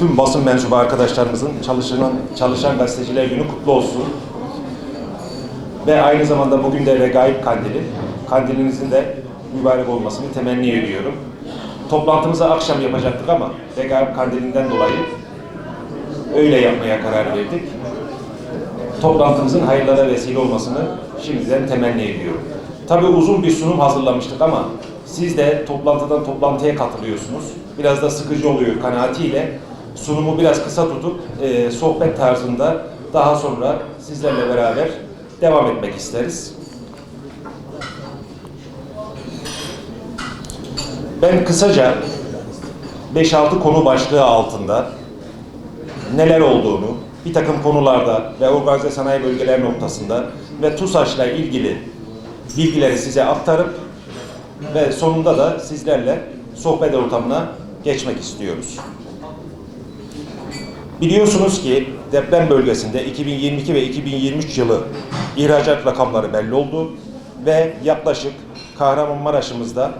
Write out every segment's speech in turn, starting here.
tüm basın mensubu arkadaşlarımızın çalışan, çalışan gazeteciler günü kutlu olsun. Ve aynı zamanda bugün de Regaib Kandili. Kandilinizin de mübarek olmasını temenni ediyorum. Toplantımızı akşam yapacaktık ama Regaib Kandilinden dolayı öyle yapmaya karar verdik. Toplantımızın hayırlara vesile olmasını şimdiden temenni ediyorum. Tabii uzun bir sunum hazırlamıştık ama siz de toplantıdan toplantıya katılıyorsunuz. Biraz da sıkıcı oluyor kanaatiyle. Sunumu biraz kısa tutup e, sohbet tarzında daha sonra sizlerle beraber devam etmek isteriz. Ben kısaca 5-6 konu başlığı altında neler olduğunu, bir takım konularda ve organize sanayi bölgeler noktasında ve TUSAŞ'la ilgili bilgileri size aktarıp ve sonunda da sizlerle sohbet ortamına geçmek istiyoruz. Biliyorsunuz ki deprem bölgesinde 2022 ve 2023 yılı ihracat rakamları belli oldu ve yaklaşık Kahramanmaraş'ımızda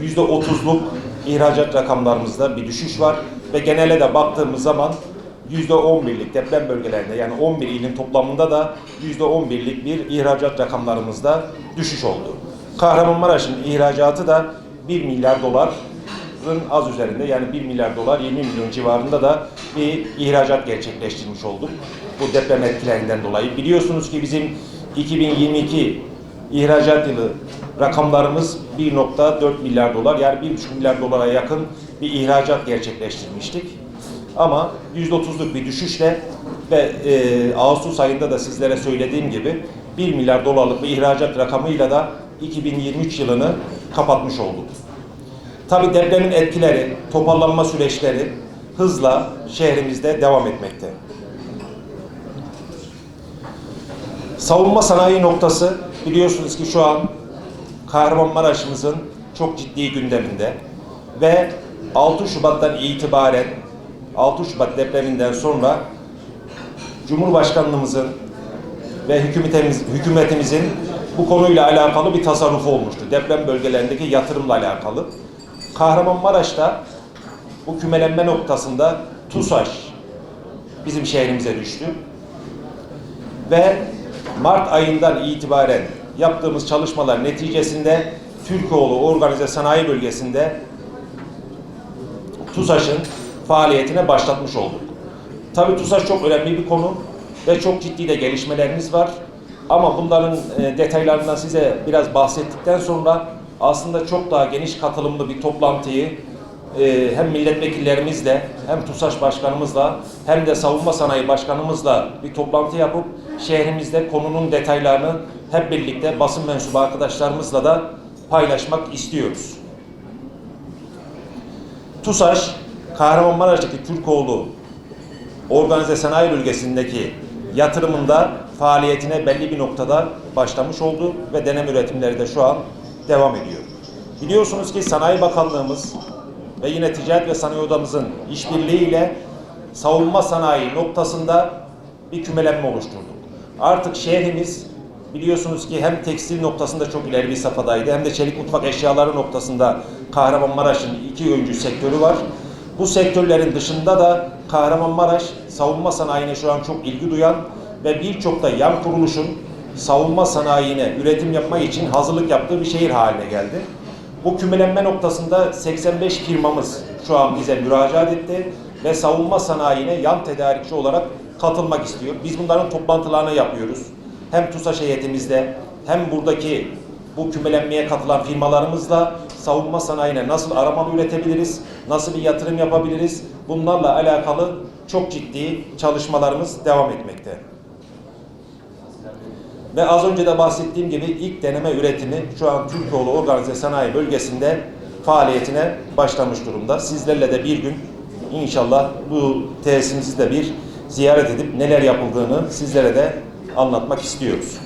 %30'luk ihracat rakamlarımızda bir düşüş var ve genele de baktığımız zaman %11'lik deprem bölgelerinde yani 11 ilin toplamında da %11'lik bir ihracat rakamlarımızda düşüş oldu. Kahramanmaraş'ın ihracatı da 1 milyar doların az üzerinde yani 1 milyar dolar 20 milyon civarında da bir ihracat gerçekleştirmiş olduk. Bu deprem etkilerinden dolayı. Biliyorsunuz ki bizim 2022 ihracat yılı rakamlarımız 1.4 milyar dolar yani 1.5 milyar dolara yakın bir ihracat gerçekleştirmiştik. Ama %30'luk bir düşüşle ve e, Ağustos ayında da sizlere söylediğim gibi 1 milyar dolarlık bir ihracat rakamıyla da 2023 yılını kapatmış olduk. Tabi depremin etkileri, toparlanma süreçleri hızla şehrimizde devam etmekte. Savunma sanayi noktası biliyorsunuz ki şu an Kahramanmaraş'ımızın çok ciddi gündeminde ve 6 Şubat'tan itibaren 6 Şubat depreminden sonra Cumhurbaşkanlığımızın ve hükümetimiz, hükümetimizin bu konuyla alakalı bir tasarrufu olmuştu. Deprem bölgelerindeki yatırımla alakalı. Kahramanmaraş'ta bu kümelenme noktasında TUSAŞ bizim şehrimize düştü. Ve Mart ayından itibaren yaptığımız çalışmalar neticesinde Türkoğlu Organize Sanayi Bölgesi'nde TUSAŞ'ın faaliyetine başlatmış olduk. Tabii TUSAŞ çok önemli bir konu ve çok ciddi de gelişmelerimiz var. Ama bunların e, detaylarından size biraz bahsettikten sonra aslında çok daha geniş katılımlı bir toplantıyı e, hem milletvekillerimizle hem TUSAŞ başkanımızla hem de savunma sanayi başkanımızla bir toplantı yapıp şehrimizde konunun detaylarını hep birlikte basın mensubu arkadaşlarımızla da paylaşmak istiyoruz. TUSAŞ, Kahramanmaraş'taki Türkoğlu Organize Sanayi Bölgesi'ndeki yatırımında faaliyetine belli bir noktada başlamış oldu ve deneme üretimleri de şu an devam ediyor. Biliyorsunuz ki Sanayi Bakanlığımız ve yine Ticaret ve Sanayi Odamızın işbirliğiyle savunma sanayi noktasında bir kümelenme oluşturduk. Artık şehrimiz biliyorsunuz ki hem tekstil noktasında çok ileri bir safhadaydı hem de çelik mutfak eşyaları noktasında Kahramanmaraş'ın iki öncü sektörü var. Bu sektörlerin dışında da Kahramanmaraş savunma sanayine şu an çok ilgi duyan ve birçok da yan kuruluşun savunma sanayine üretim yapmak için hazırlık yaptığı bir şehir haline geldi. Bu kümelenme noktasında 85 firmamız şu an bize müracaat etti ve savunma sanayine yan tedarikçi olarak katılmak istiyor. Biz bunların toplantılarını yapıyoruz. Hem TUSAŞ heyetimizde hem buradaki bu kümelenmeye katılan firmalarımızla savunma sanayine nasıl aramalı üretebiliriz, nasıl bir yatırım yapabiliriz bunlarla alakalı çok ciddi çalışmalarımız devam etmekte. Ve az önce de bahsettiğim gibi ilk deneme üretimi şu an Türkoğlu Organize Sanayi Bölgesi'nde faaliyetine başlamış durumda. Sizlerle de bir gün inşallah bu tesisimizi de bir ziyaret edip neler yapıldığını sizlere de anlatmak istiyoruz.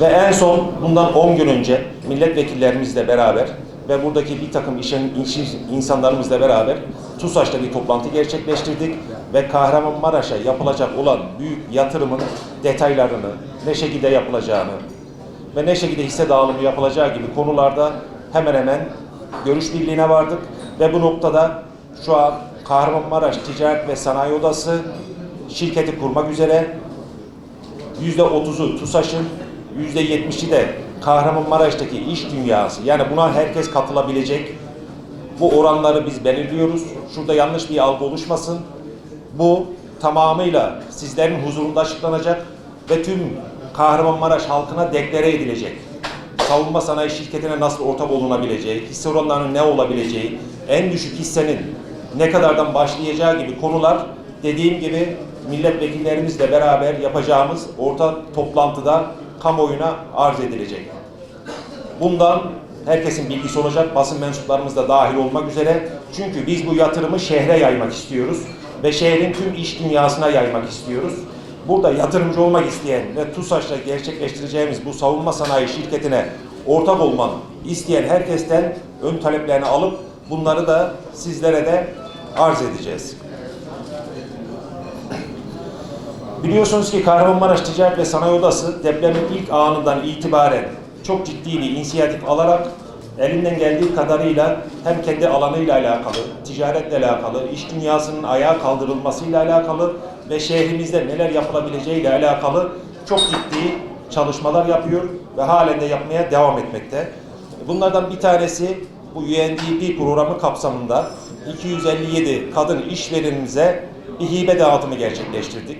Ve en son bundan 10 gün önce milletvekillerimizle beraber ve buradaki bir takım işin, iş insanlarımızla beraber TUSAŞ'ta bir toplantı gerçekleştirdik ve Kahramanmaraş'a yapılacak olan büyük yatırımın detaylarını, ne şekilde yapılacağını ve ne şekilde hisse dağılımı yapılacağı gibi konularda hemen hemen görüş birliğine vardık Ve bu noktada şu an Kahramanmaraş Ticaret ve Sanayi Odası şirketi kurmak üzere %30'u TUSAŞ'ın, %70'i de Kahramanmaraş'taki iş dünyası. Yani buna herkes katılabilecek. Bu oranları biz belirliyoruz. Şurada yanlış bir algı oluşmasın. Bu tamamıyla sizlerin huzurunda açıklanacak ve tüm Kahramanmaraş halkına deklare edilecek. Savunma sanayi şirketine nasıl ortak olunabileceği, hisse oranlarının ne olabileceği, en düşük hissenin ne kadardan başlayacağı gibi konular dediğim gibi milletvekillerimizle beraber yapacağımız ortak toplantıda kamuoyuna arz edilecek. Bundan herkesin bilgisi olacak, basın mensuplarımız da dahil olmak üzere. Çünkü biz bu yatırımı şehre yaymak istiyoruz ve şehrin tüm iş dünyasına yaymak istiyoruz. Burada yatırımcı olmak isteyen ve TUSAŞ'la gerçekleştireceğimiz bu savunma sanayi şirketine ortak olmak isteyen herkesten ön taleplerini alıp bunları da sizlere de arz edeceğiz. Biliyorsunuz ki Kahramanmaraş Ticaret ve Sanayi Odası depremin ilk anından itibaren çok ciddi bir inisiyatif alarak elinden geldiği kadarıyla hem kendi alanıyla alakalı, ticaretle alakalı, iş dünyasının ayağa kaldırılmasıyla alakalı ve şehrimizde neler yapılabileceğiyle alakalı çok ciddi çalışmalar yapıyor ve halen de yapmaya devam etmekte. Bunlardan bir tanesi bu UNDP programı kapsamında 257 kadın işverenimize bir hibe dağıtımı gerçekleştirdik.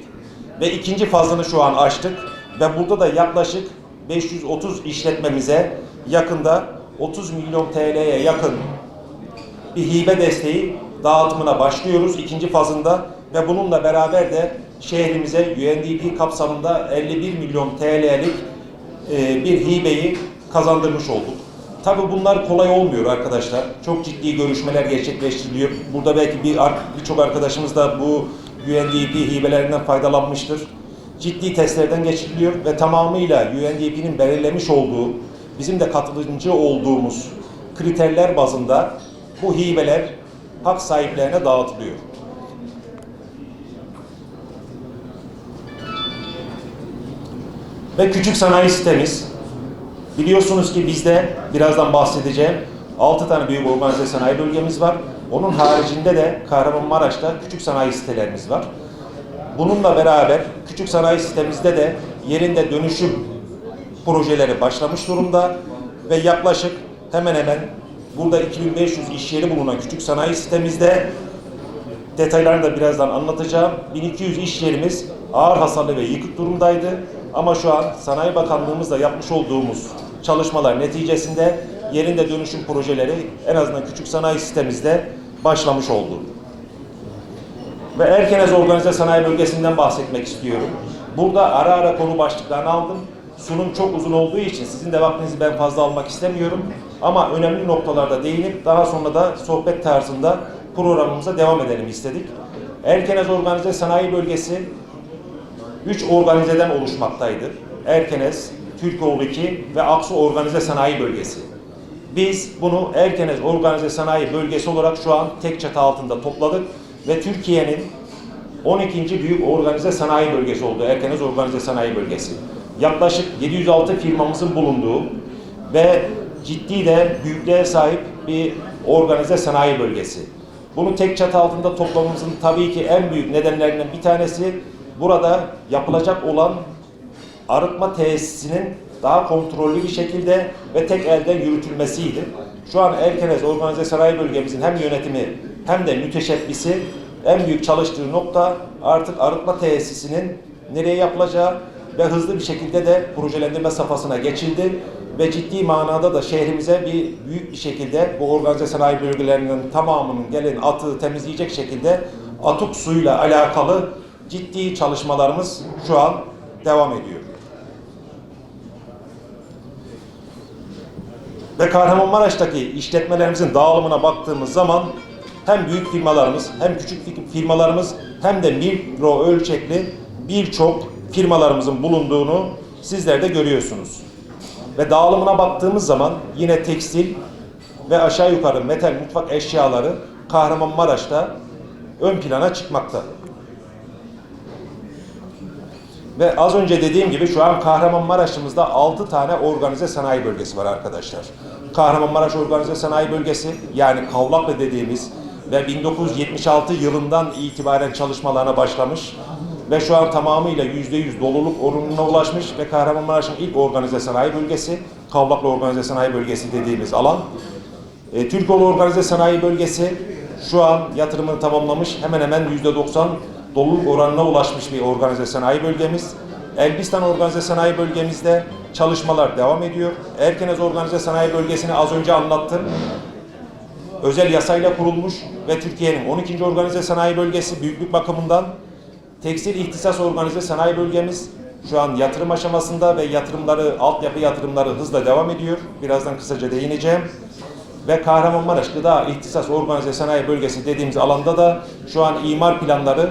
Ve ikinci fazını şu an açtık ve burada da yaklaşık 530 işletmemize yakında 30 milyon TL'ye yakın bir hibe desteği dağıtımına başlıyoruz ikinci fazında ve bununla beraber de şehrimize UNDP kapsamında 51 milyon TL'lik e, bir hibeyi kazandırmış olduk. Tabi bunlar kolay olmuyor arkadaşlar. Çok ciddi görüşmeler gerçekleştiriliyor. Burada belki bir birçok arkadaşımız da bu UNDP hibelerinden faydalanmıştır. Ciddi testlerden geçiriliyor ve tamamıyla UNDP'nin belirlemiş olduğu, bizim de katılımcı olduğumuz kriterler bazında bu hibeler hak sahiplerine dağıtılıyor. Ve küçük sanayi sitemiz. Biliyorsunuz ki bizde birazdan bahsedeceğim 6 tane büyük organize sanayi bölgemiz var. Onun haricinde de Kahramanmaraş'ta küçük sanayi sitelerimiz var. Bununla beraber küçük sanayi sitemizde de yerinde dönüşüm projeleri başlamış durumda ve yaklaşık hemen hemen burada 2500 iş yeri bulunan küçük sanayi sitemizde detaylarını da birazdan anlatacağım. 1200 iş yerimiz ağır hasarlı ve yıkık durumdaydı. Ama şu an Sanayi Bakanlığımızla yapmış olduğumuz çalışmalar neticesinde yerinde dönüşüm projeleri en azından küçük sanayi sitemizde başlamış oldu. Ve Erkenez Organize Sanayi Bölgesi'nden bahsetmek istiyorum. Burada ara ara konu başlıklarını aldım. Sunum çok uzun olduğu için sizin de vaktinizi ben fazla almak istemiyorum. Ama önemli noktalarda değinip daha sonra da sohbet tarzında programımıza devam edelim istedik. Erkenez Organize Sanayi Bölgesi 3 organizeden oluşmaktaydı. Erkenez, Türkoğlu 2 ve Aksu Organize Sanayi Bölgesi. Biz bunu Erkenez Organize Sanayi Bölgesi olarak şu an tek çatı altında topladık ve Türkiye'nin 12. büyük organize sanayi bölgesi oldu. Erkenez Organize Sanayi Bölgesi. Yaklaşık 706 firmamızın bulunduğu ve ciddi de büyüklüğe sahip bir organize sanayi bölgesi. Bunu tek çatı altında toplamamızın tabii ki en büyük nedenlerinden bir tanesi burada yapılacak olan arıtma tesisinin daha kontrollü bir şekilde ve tek elden yürütülmesiydi. Şu an Erkenez Organize Sanayi Bölgemizin hem yönetimi hem de müteşebbisi en büyük çalıştığı nokta artık arıtma tesisinin nereye yapılacağı ve hızlı bir şekilde de projelendirme safhasına geçildi ve ciddi manada da şehrimize bir büyük bir şekilde bu organize sanayi bölgelerinin tamamının gelen atığı temizleyecek şekilde atık suyla alakalı ciddi çalışmalarımız şu an devam ediyor. Ve Kahramanmaraş'taki işletmelerimizin dağılımına baktığımız zaman hem büyük firmalarımız hem küçük firmalarımız hem de mikro ölçekli birçok firmalarımızın bulunduğunu sizler de görüyorsunuz. Ve dağılımına baktığımız zaman yine tekstil ve aşağı yukarı metal mutfak eşyaları Kahramanmaraş'ta ön plana çıkmakta. Ve az önce dediğim gibi şu an Kahramanmaraş'ımızda 6 tane organize sanayi bölgesi var arkadaşlar. Kahramanmaraş Organize Sanayi Bölgesi yani Kavlaklı dediğimiz ve 1976 yılından itibaren çalışmalarına başlamış ve şu an tamamıyla %100 doluluk oranına ulaşmış ve Kahramanmaraş'ın ilk organize sanayi bölgesi, Kavlaklı Organize Sanayi Bölgesi dediğimiz alan. E, Türkoğlu Organize Sanayi Bölgesi şu an yatırımını tamamlamış. Hemen hemen %90 doluluk oranına ulaşmış bir organize sanayi bölgemiz. Elbistan Organize Sanayi Bölgemizde çalışmalar devam ediyor. Erkenez Organize Sanayi Bölgesi'ni az önce anlattım. Özel yasayla kurulmuş ve Türkiye'nin 12. Organize Sanayi Bölgesi büyüklük bakımından tekstil ihtisas organize sanayi bölgemiz şu an yatırım aşamasında ve yatırımları, altyapı yatırımları hızla devam ediyor. Birazdan kısaca değineceğim ve Kahramanmaraş Gıda İhtisas Organize Sanayi Bölgesi dediğimiz alanda da şu an imar planları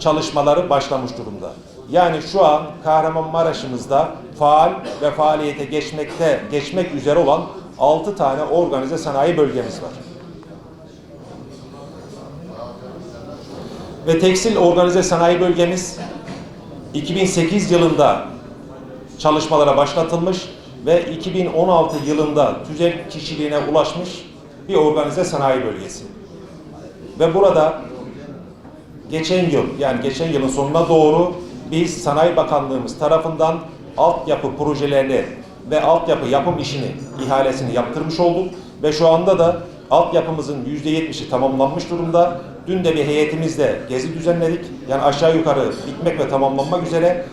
çalışmaları başlamış durumda. Yani şu an Kahramanmaraş'ımızda faal ve faaliyete geçmekte geçmek üzere olan 6 tane organize sanayi bölgemiz var. Ve tekstil organize sanayi bölgemiz 2008 yılında çalışmalara başlatılmış ve 2016 yılında tüzel kişiliğine ulaşmış bir organize sanayi bölgesi. Ve burada geçen yıl yani geçen yılın sonuna doğru biz Sanayi Bakanlığımız tarafından altyapı projelerini ve altyapı yapım işini ihalesini yaptırmış olduk ve şu anda da altyapımızın %70'i tamamlanmış durumda. Dün de bir heyetimizle gezi düzenledik. Yani aşağı yukarı bitmek ve tamamlanmak üzere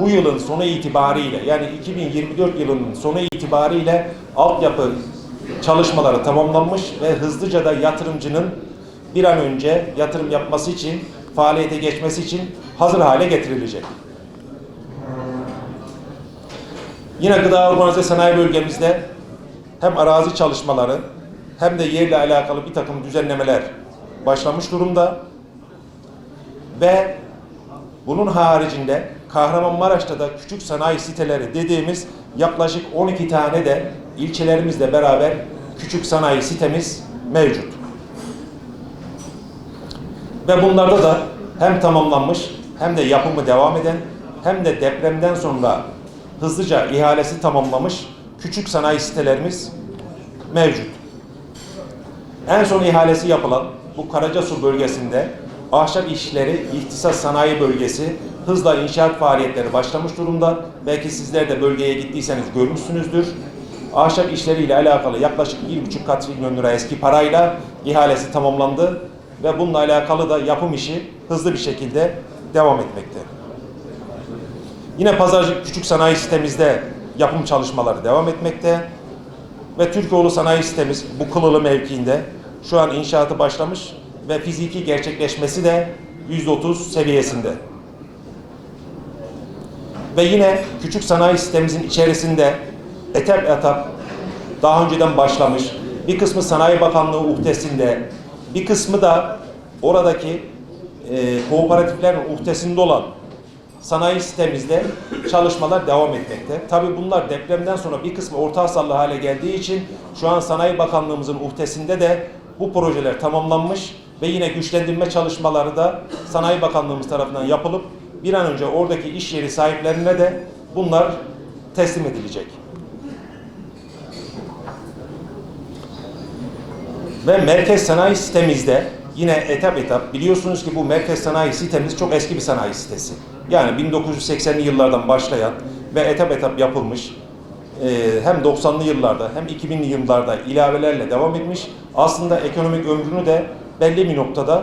bu yılın sonu itibariyle yani 2024 yılının sonu itibariyle altyapı çalışmaları tamamlanmış ve hızlıca da yatırımcının bir an önce yatırım yapması için, faaliyete geçmesi için hazır hale getirilecek. Yine gıda organize sanayi bölgemizde hem arazi çalışmaları hem de yerle alakalı bir takım düzenlemeler başlamış durumda. Ve bunun haricinde Kahramanmaraş'ta da küçük sanayi siteleri dediğimiz yaklaşık 12 tane de ilçelerimizle beraber küçük sanayi sitemiz mevcut. Ve bunlarda da hem tamamlanmış hem de yapımı devam eden hem de depremden sonra hızlıca ihalesi tamamlamış küçük sanayi sitelerimiz mevcut. En son ihalesi yapılan bu Karacasur bölgesinde ahşap işleri ihtisas sanayi bölgesi hızla inşaat faaliyetleri başlamış durumda. Belki sizler de bölgeye gittiyseniz görmüşsünüzdür. Ahşap işleriyle alakalı yaklaşık 1,5 katrilyon lira eski parayla ihalesi tamamlandı ve bununla alakalı da yapım işi hızlı bir şekilde devam etmekte. Yine Pazarcık Küçük Sanayi Sitemizde yapım çalışmaları devam etmekte. Ve Türkoğlu Sanayi Sitemiz bu Kılılı mevkiinde şu an inşaatı başlamış ve fiziki gerçekleşmesi de %30 seviyesinde. Ve yine küçük sanayi sitemizin içerisinde etap etap daha önceden başlamış. Bir kısmı Sanayi Bakanlığı uhdesinde, bir kısmı da oradaki e, kooperatiflerin uhdesinde olan sanayi sitemizde çalışmalar devam etmekte. Tabii bunlar depremden sonra bir kısmı orta hasarlı hale geldiği için şu an Sanayi Bakanlığımızın uhdesinde de bu projeler tamamlanmış ve yine güçlendirme çalışmaları da Sanayi Bakanlığımız tarafından yapılıp bir an önce oradaki iş yeri sahiplerine de bunlar teslim edilecek. Ve merkez sanayi sitemizde yine etap etap biliyorsunuz ki bu merkez sanayi sitemiz çok eski bir sanayi sitesi. Yani 1980'li yıllardan başlayan ve etap etap yapılmış hem 90'lı yıllarda hem 2000'li yıllarda ilavelerle devam etmiş. Aslında ekonomik ömrünü de belli bir noktada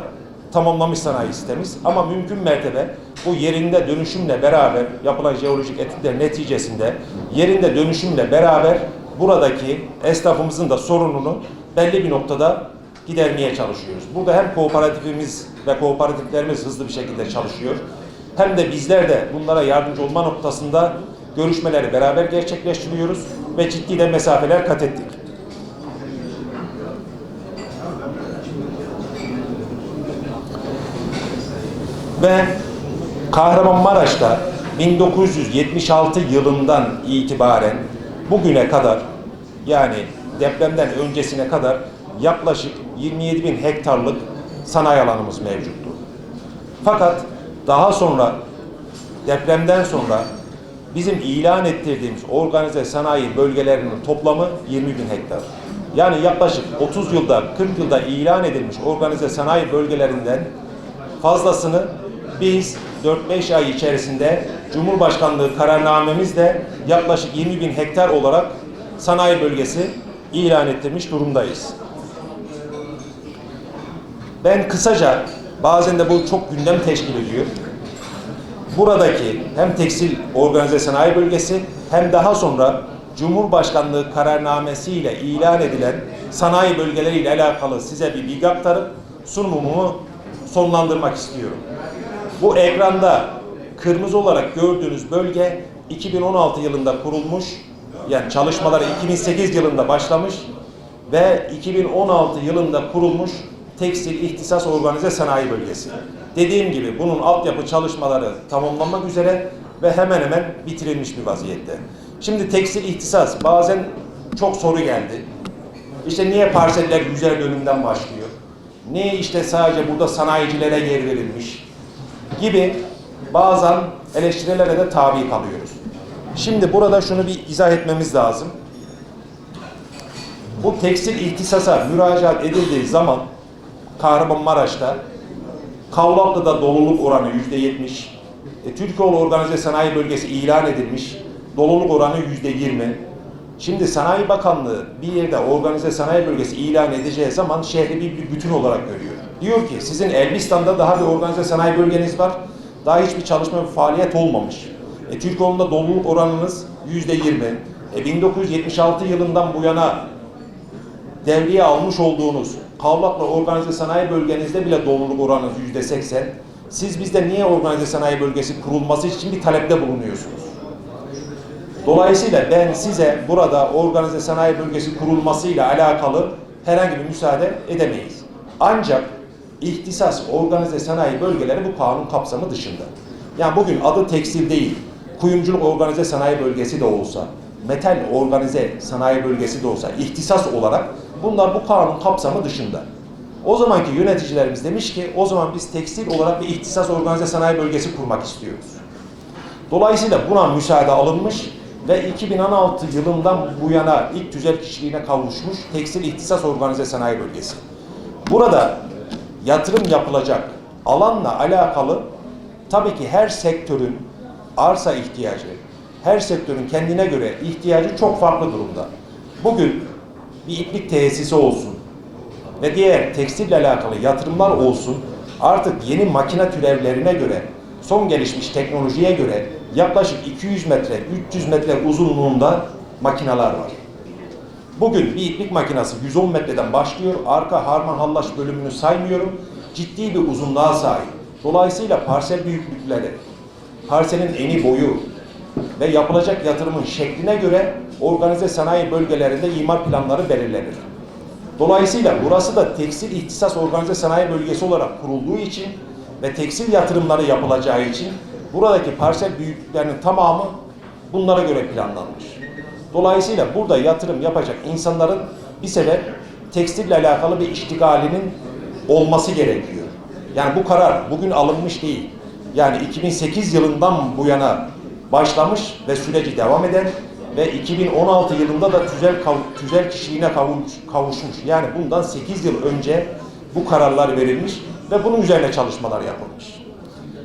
tamamlamış sanayi sitemiz. Ama mümkün mertebe bu yerinde dönüşümle beraber yapılan jeolojik etütler neticesinde yerinde dönüşümle beraber buradaki esnafımızın da sorununu belli bir noktada gidermeye çalışıyoruz. Burada hem kooperatifimiz ve kooperatiflerimiz hızlı bir şekilde çalışıyor. Hem de bizler de bunlara yardımcı olma noktasında görüşmeleri beraber gerçekleştiriyoruz ve ciddi de mesafeler kat ettik. Ve Kahramanmaraş'ta 1976 yılından itibaren bugüne kadar yani depremden öncesine kadar yaklaşık 27 bin hektarlık sanayi alanımız mevcuttu. Fakat daha sonra depremden sonra bizim ilan ettirdiğimiz organize sanayi bölgelerinin toplamı 20 bin hektar. Yani yaklaşık 30 yılda, 40 yılda ilan edilmiş organize sanayi bölgelerinden fazlasını biz 4-5 ay içerisinde Cumhurbaşkanlığı kararnamemizle yaklaşık 20 bin hektar olarak sanayi bölgesi ilan ettirmiş durumdayız. Ben kısaca bazen de bu çok gündem teşkil ediyor. Buradaki hem tekstil organize sanayi bölgesi hem daha sonra Cumhurbaşkanlığı kararnamesiyle ilan edilen sanayi bölgeleriyle alakalı size bir bilgi aktarıp sunumumu sonlandırmak istiyorum. Bu ekranda kırmızı olarak gördüğünüz bölge 2016 yılında kurulmuş, yani çalışmaları 2008 yılında başlamış ve 2016 yılında kurulmuş Tekstil İhtisas Organize Sanayi Bölgesi. Dediğim gibi bunun altyapı çalışmaları tamamlanmak üzere ve hemen hemen bitirilmiş bir vaziyette. Şimdi tekstil ihtisas bazen çok soru geldi. İşte niye parseller güzel dönümden başlıyor? Niye işte sadece burada sanayicilere yer verilmiş? Gibi bazen eleştirilere de tabi kalıyoruz. Şimdi burada şunu bir izah etmemiz lazım. Bu tekstil ihtisasa müracaat edildiği zaman Kahramanmaraş'ta Kavlaklı'da doluluk oranı yüzde yetmiş. E, Türkoğlu Organize Sanayi Bölgesi ilan edilmiş. Doluluk oranı yüzde yirmi. Şimdi Sanayi Bakanlığı bir yerde organize sanayi bölgesi ilan edeceği zaman şehri bir, bütün olarak görüyor. Diyor ki sizin Elbistan'da daha bir organize sanayi bölgeniz var. Daha hiçbir çalışma ve faaliyet olmamış. E, Türkoğlu'nda doluluk oranınız yüzde yirmi. E, 1976 yılından bu yana devreye almış olduğunuz Kavlak'la organize sanayi bölgenizde bile doluluk oranınız yüzde seksen. Siz bizde niye organize sanayi bölgesi kurulması için bir talepte bulunuyorsunuz? Dolayısıyla ben size burada organize sanayi bölgesi kurulmasıyla alakalı herhangi bir müsaade edemeyiz. Ancak ihtisas organize sanayi bölgeleri bu kanun kapsamı dışında. Yani bugün adı tekstil değil, kuyumculuk organize sanayi bölgesi de olsa, metal organize sanayi bölgesi de olsa, ihtisas olarak bunlar bu kanun kapsamı dışında. O zamanki yöneticilerimiz demiş ki o zaman biz tekstil olarak bir ihtisas organize sanayi bölgesi kurmak istiyoruz. Dolayısıyla buna müsaade alınmış ve 2016 yılından bu yana ilk tüzel kişiliğine kavuşmuş Tekstil İhtisas Organize Sanayi Bölgesi. Burada yatırım yapılacak alanla alakalı tabii ki her sektörün arsa ihtiyacı, her sektörün kendine göre ihtiyacı çok farklı durumda. Bugün bir iplik tesisi olsun ve diğer tekstille alakalı yatırımlar olsun artık yeni makine türevlerine göre son gelişmiş teknolojiye göre yaklaşık 200 metre, 300 metre uzunluğunda makineler var. Bugün bir iplik makinesi 110 metreden başlıyor. Arka harman hallaç bölümünü saymıyorum. Ciddi bir uzunluğa sahip. Dolayısıyla parsel büyüklükleri, parselin eni boyu ve yapılacak yatırımın şekline göre organize sanayi bölgelerinde imar planları belirlenir. Dolayısıyla burası da tekstil ihtisas organize sanayi bölgesi olarak kurulduğu için ve tekstil yatırımları yapılacağı için buradaki parsel büyüklüklerinin tamamı bunlara göre planlanmış. Dolayısıyla burada yatırım yapacak insanların bir sebep tekstille alakalı bir iştigalinin olması gerekiyor. Yani bu karar bugün alınmış değil. Yani 2008 yılından bu yana başlamış ve süreci devam eden ve 2016 yılında da tüzel tüzel kişiliğine kavuş, kavuşmuş. Yani bundan 8 yıl önce bu kararlar verilmiş ve bunun üzerine çalışmalar yapılmış.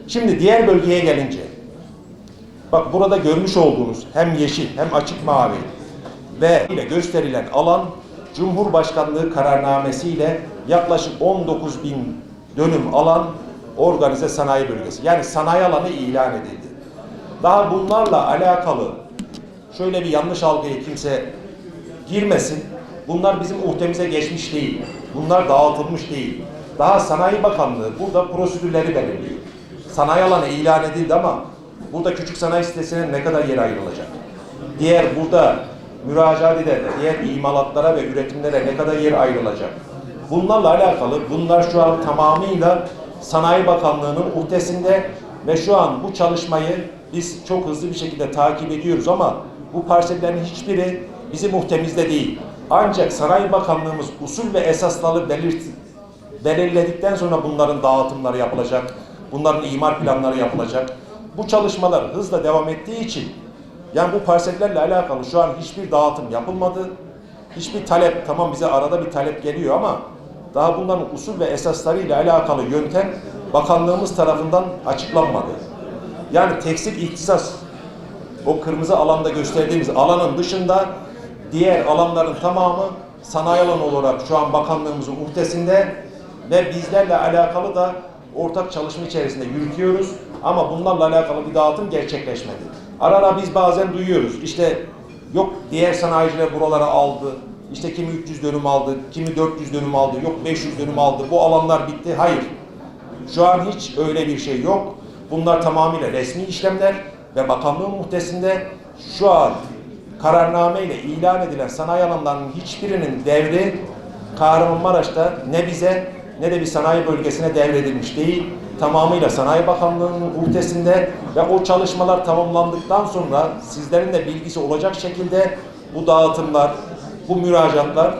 Şimdi diğer bölgeye gelince bak burada görmüş olduğunuz hem yeşil hem açık mavi ve ile gösterilen alan Cumhurbaşkanlığı kararnamesiyle yaklaşık 19 bin dönüm alan organize sanayi bölgesi. Yani sanayi alanı ilan edildi. Daha bunlarla alakalı şöyle bir yanlış algıya kimse girmesin. Bunlar bizim muhtemize geçmiş değil. Bunlar dağıtılmış değil. Daha Sanayi Bakanlığı burada prosedürleri belirliyor. Sanayi alanı ilan edildi ama burada küçük sanayi sitesine ne kadar yer ayrılacak? Diğer burada müracaat eden diğer imalatlara ve üretimlere ne kadar yer ayrılacak? Bunlarla alakalı bunlar şu an tamamıyla Sanayi Bakanlığı'nın uhdesinde ve şu an bu çalışmayı biz çok hızlı bir şekilde takip ediyoruz ama bu parsellerin hiçbiri bizim muhtemizde değil. Ancak Sanayi Bakanlığımız usul ve esasları belirt belirledikten sonra bunların dağıtımları yapılacak, bunların imar planları yapılacak. Bu çalışmalar hızla devam ettiği için Yani bu parsellerle alakalı şu an hiçbir dağıtım yapılmadı. Hiçbir talep, tamam bize arada bir talep geliyor ama daha bunların usul ve esaslarıyla alakalı yöntem bakanlığımız tarafından açıklanmadı. Yani tekstil ihtisas o kırmızı alanda gösterdiğimiz alanın dışında diğer alanların tamamı sanayi alanı olarak şu an bakanlığımızın muhtesinde ve bizlerle alakalı da ortak çalışma içerisinde yürütüyoruz ama bunlarla alakalı bir dağıtım gerçekleşmedi. Ara ara biz bazen duyuyoruz işte yok diğer sanayiciler buraları aldı, işte kimi 300 dönüm aldı, kimi 400 dönüm aldı, yok 500 dönüm aldı, bu alanlar bitti. Hayır. Şu an hiç öyle bir şey yok. Bunlar tamamıyla resmi işlemler ve bakanlığın muhtesinde şu an kararname ile ilan edilen sanayi alanlarının hiçbirinin devri Kahramanmaraş'ta ne bize ne de bir sanayi bölgesine devredilmiş değil. Tamamıyla Sanayi Bakanlığı'nın muhtesinde ve o çalışmalar tamamlandıktan sonra sizlerin de bilgisi olacak şekilde bu dağıtımlar, bu müracaatlar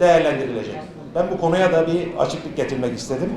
değerlendirilecek. Ben bu konuya da bir açıklık getirmek istedim.